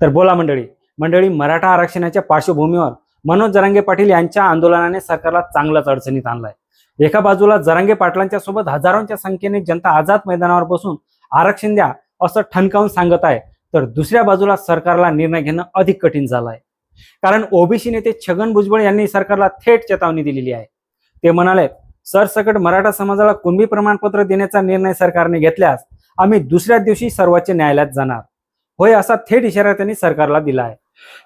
तर बोला मंडळी मंडळी मराठा आरक्षणाच्या पार्श्वभूमीवर मनोज जरांगे पाटील यांच्या आंदोलनाने सरकारला चांगलाच अडचणीत आणलाय. एका बाजूला जरांगे पाटलांच्या सोबत हजारोंच्या संख्येने जनता आझाद मैदानावर बसून आरक्षण द्या असं ठणकावून सांगत आहे तर दुसऱ्या बाजूला सरकारला निर्णय घेणं अधिक कठीण झालं आहे कारण ओबीसी नेते छगन भुजबळ यांनी सरकारला थेट चेतावणी दिलेली आहे. ते म्हणाले सरसकट मराठा समाजाला कुणबी प्रमाणपत्र देण्याचा निर्णय सरकारने घेतल्यास आम्ही दुसऱ्या दिवशी सर्वोच्च न्यायालयात जाणार. होय असा थेट इशारा त्यांनी सरकारला दिला आहे.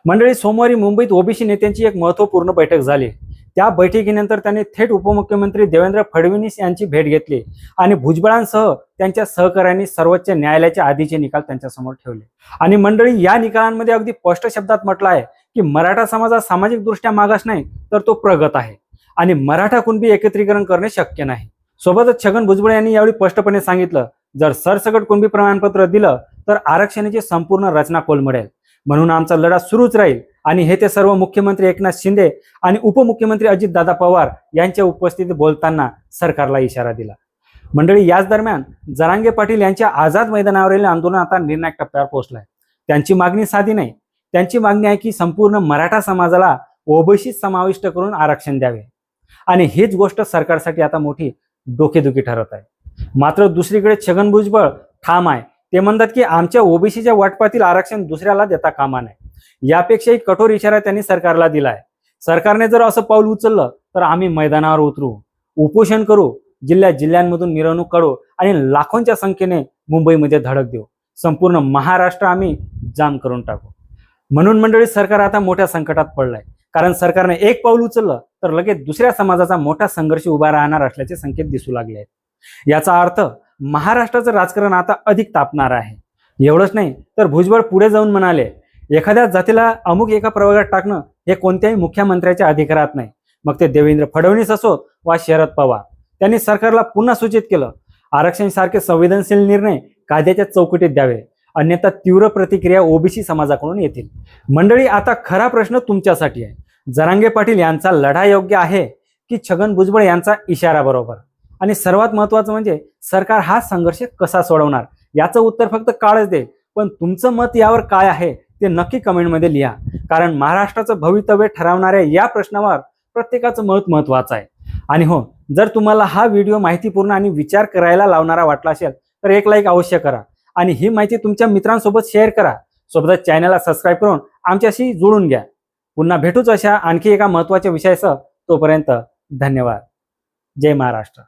मंडळी सोमवारी मुंबईत ओबीसी नेत्यांची एक महत्त्वपूर्ण बैठक झाली. त्या बैठकीनंतर त्यांनी थेट उपमुख्यमंत्री देवेंद्र फडणवीस यांची भेट घेतली आणि भुजबळांसह त्यांच्या सहकाऱ्यांनी सर्वोच्च न्यायालयाचे आधीचे निकाल त्यांच्यासमोर ठेवले. आणि मंडळी या निकालांमध्ये अगदी स्पष्ट शब्दात म्हटलं आहे की मराठा समाज हा सामाजिक दृष्ट्या मागास नाही तर तो प्रगत आहे. आणि मराठा कुणबी एकत्रीकरण करणे शक्य नाही. सोबतच छगन भुजबळ यांनी यावेळी स्पष्टपणे सांगितलं जर सरसकट कुणबी प्रमाणपत्र दिलं तर आरक्षणाची संपूर्ण रचना कोलमडेल. म्हणून आमचा लढा सुरूच राहील. आणि हे ते सर्व मुख्यमंत्री एकनाथ शिंदे आणि उपमुख्यमंत्री अजितदादा पवार यांच्या उपस्थितीत बोलताना सरकारला इशारा दिला. मंडळी याच दरम्यान जरांगे पाटील यांच्या आझाद मैदानावरील आंदोलन आता निर्णायक टप्प्यावर पोहोचलंय. त्यांची मागणी साधी नाही. त्यांची मागणी आहे की संपूर्ण मराठा समाजाला ओबीसीत समाविष्ट करून आरक्षण द्यावे. आणि हीच गोष्ट सरकारसाठी आता मोठी डोकेदुखी ठरत आहे. मात्र दुसरीकडे छगन भुजबळ ठाम आहे. ते म्हणतात की आमच्या ओबीसीच्या वाटपातील आरक्षण दुसऱ्याला देता कामा नये. यापेक्षाही कठोर इशारा त्यांनी सरकारला दिला आहे सरकारने जर असं पाऊल उचललं तर आम्ही मैदानावर उतरू. उपोषण करू जिल्ह्या जिल्ह्यांमधून मिरवणूक काढू आणि लाखोंच्या संख्येने मुंबईमध्ये धडक देऊ. संपूर्ण महाराष्ट्र आम्ही जाम करून टाकू. म्हणून मंडळी सरकार आता मोठ्या संकटात पडलंय. कारण सरकारने एक पाऊल उचललं तर लगेच दुसऱ्या समाजाचा मोठा संघर्ष उभा राहणार असल्याचे संकेत दिसू लागले आहेत. याचा अर्थ महाराष्ट्राचं राजकारण आता अधिक तापणार आहे. एवढंच नाही तर भुजबळ पुढे जाऊन म्हणाले एखाद्या जातीला अमुक एका प्रवर्गात टाकणं हे कोणत्याही मुख्यमंत्र्याच्या अधिकारात नाही. मग ते देवेंद्र फडणवीस असोत वा शरद पवार त्यांनी सरकारला पुन्हा सूचित केलं आरक्षण सारखे संवेदनशील निर्णय कायद्याच्या चौकटीत द्यावे अन्यथा तीव्र प्रतिक्रिया ओबीसी समाजाकडून येतील. मंडळी आता खरा प्रश्न तुमच्यासाठी आहे. जरांगे पाटील यांचा लढा योग्य आहे की छगन भुजबळ यांचा इशारा बरोबर? आणि सर्वात महत्वाचं म्हणजे सरकार हा संघर्ष कसा सोडवणार? याचं उत्तर फक्त काळच देईल. पण तुमचं मत यावर काय आहे ते नक्की कमेंटमध्ये लिहा. कारण महाराष्ट्राचं भवितव्य ठरवणाऱ्या या प्रश्नावर प्रत्येकाचं मत महत्वाचं आहे. आणि हो जर तुम्हाला हा व्हिडिओ माहितीपूर्ण आणि विचार करायला लावणारा वाटला असेल तर एक लाईक अवश्य करा. आणि ही माहिती तुमच्या मित्रांसोबत शेअर करा. सोबतच चॅनलला सबस्क्राईब करून आमच्याशी जुळून घ्या. पुन्हा भेटूच अशा आणखी एका महत्त्वाच्या विषयासह तोपर्यंत धन्यवाद. जय महाराष्ट्र.